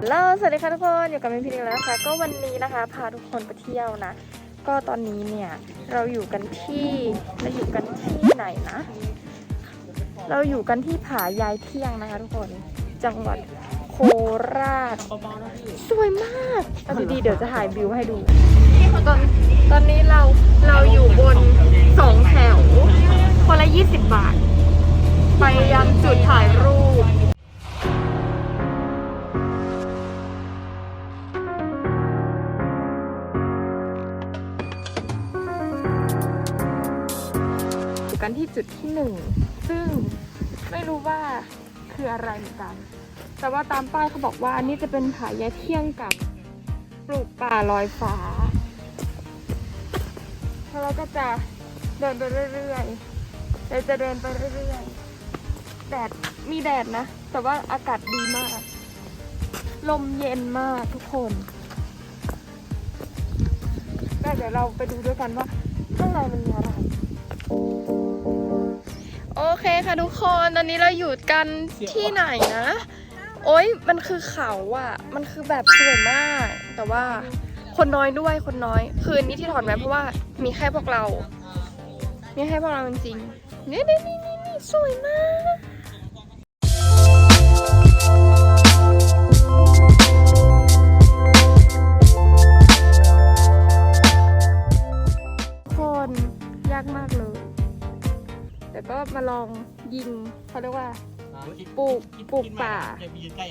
ฮัลโหลสวัสดีค่ะทุกคนอยู่กับเมพีดีแล้วนะคะก็วันนี้นะคะ พาทุกคนไปเที่ยวนะ ก็ตอนนี้เนี่ยเราอยู่กันที่เราอยู่กันที่ไหนนะ เราอยู่กันที่ผายายเที่ยงนะคะ ทุกคนจังหวัดโคราชสวยมากเอาดีๆเดี๋ยวจะถ่ายวิวให้ดูตอนตอนนี้เราเราอยู่บนสองแถวคนละ 20 บาท ไปยังจุดถ่ายรูป กันที่จุดที่หนึ่งซึ่งไม่รู้ว่าคืออะไรเหมือนกัน แต่ว่าตามป้ายเขาบอกว่านี่จะเป็นผายาเที่ยงกับปลูกป่าลอยฟ้าแล้วเราก็จะเดินไปเรื่อยๆเราจะเดินไปเรื่อยๆ แดดมีแดดนะ แต่ว่าอากาศดีมาก ลมเย็นมากทุกคนก็เดี๋ยวเราไปดูด้วยกันว่าข้างในมันมีอะไร เคค่ะทุกคนตอนนี้เราอยู่กันที่ไหนนะ โอ๊ยมันคือเขาอะมันคือแบบสวยมาก แต่ว่าคนน้อยด้วยคนน้อย คืนนี้ที่ถอนไว้เพราะว่ามีแค่พวกเรา มีแค่พวกเราจริงๆนี่นี่นี่นี่นี่สวยมาก ลองยิงเขาเรียกว่า ปลูกปลูกป่า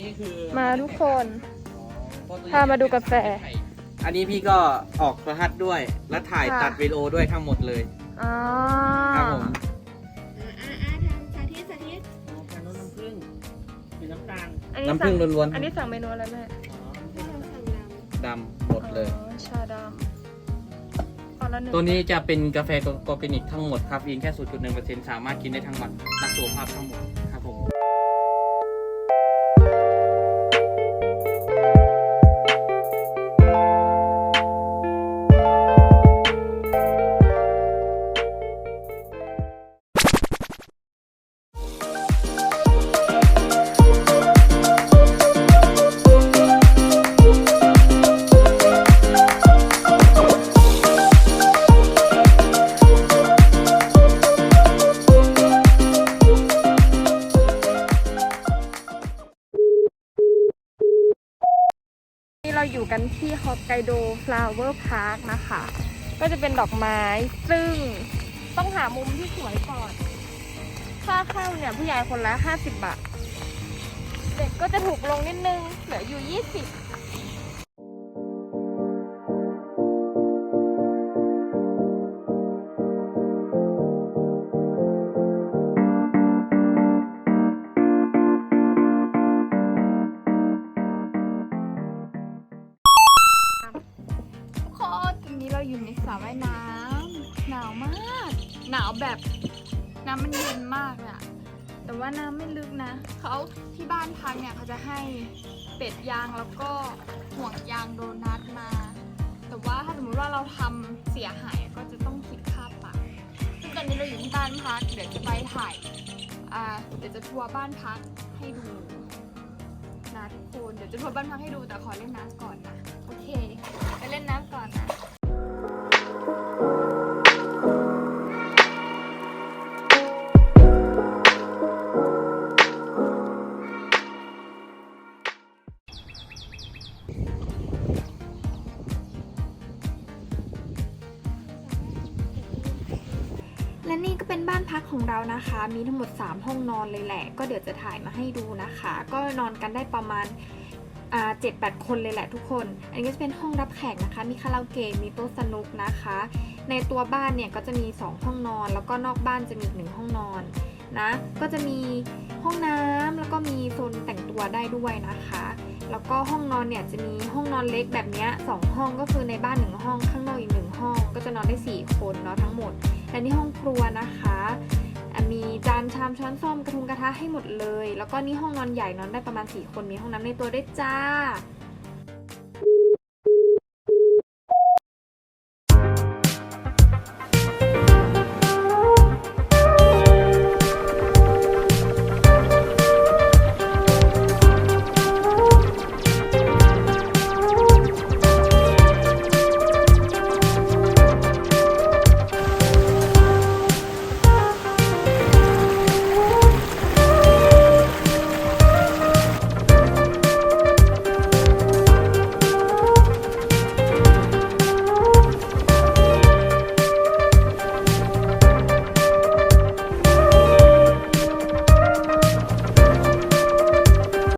นี่คือมาทุกคนพามาดูกาแฟ อันนี้พี่ก็ออกประทัดด้วย และถ่ายค่ะ ตัดวิดีโอด้วยทั้งหมดเลย อ๋อครับผมสาธิตสาธิตน้ำผึ้งมีน้ำตาลอันนี้น้ำสั่ผึ้งงล้วนอันนี้สั่งเมนูอะไรแม่ให้เราสั่งดๆดำหมดเลย อ๋อชาดำเอา ละหนึ่งตัวนี้จะเป็นกาแฟออร์แกนิกทั้งหมดคาเฟอีนแค่ 0.1%สามารถกินได้ทั้งวันรักสุขภาพทั้งหมดครับผม เราอยู่กันที่ฮอกไกโดฟลาวเวอร์พาร์คนะคะ ก็จะเป็นดอกไม้ ซึ่งต้องหามุมที่สวยก่อน ค่าเข้าเนี่ยผู้ใหญ่คนละ 50 บาท เด็กก็จะถูกลงนิดนึง เหลืออยู่ 20 ราอยู่ในสระว่ายน้ำหนาวมาก หนาวแบบน้ำมันเย็นมากอะแต่ว่าน้ำไม่ลึกนะ เขาที่บ้านพักเนี่ยเขาจะให้เป็ดยางแล้วก็ห่วงยางโดนัทมา แต่ว่าถ้าสมมติว่าเราทำเสียหายก็จะต้องคิดค่าปรับซึ่งตอนนี้เราอยู่ที่บ้านพักเดี๋ยวจะไปถ่ายอ่าเดี๋ยวจะทัวร์บ้านพักให้ดูนะทุกคนเดี๋ยวจะทัวร์บ้านพักให้ดูแต่ขอเล่นน้ำก่อนนะโอเคไปเล่นน้ำก่อนนะ และนี่ก็เป็นบ้านพักของเรานะคะ มีทั้งหมด 3 ห้องนอนเลยแหละ ก็เดี๋ยวจะถ่ายมาให้ดูนะคะ ก็นอนกันได้ประมาณเจ็ดแปดคนเลยแหละทุกคน อันนี้ก็จะเป็นห้องรับแขกนะคะ มีคาราโอเกะ มีโต๊ะสนุกนะคะ ในตัวบ้านเนี่ยก็จะมี 2 ห้องนอน แล้วก็นอกบ้านจะมีอีกหนึ่งห้องนอนนะ ก็จะมีห้องน้ำแล้วก็มีโซนแต่งตัวได้ด้วยนะคะ แล้วก็ห้องนอนเนี่ยจะมีห้องนอนเล็กแบบนี้ยสองห้องก็คือในบ้านหนึ่งห้องข้างนอกอีกหนึ่งห้อง ก็จะนอนได้สี่คนเนาะทั้งหมด และนี่ห้องครัวนะคะอะมีจานชามช้อนส้อมกระทุงกระทะให้หมดเลย แล้วก็นี่ห้องนอนใหญ่นอนได้ประมาณ 4 คนมีห้องน้ำในตัวด้วยจ้า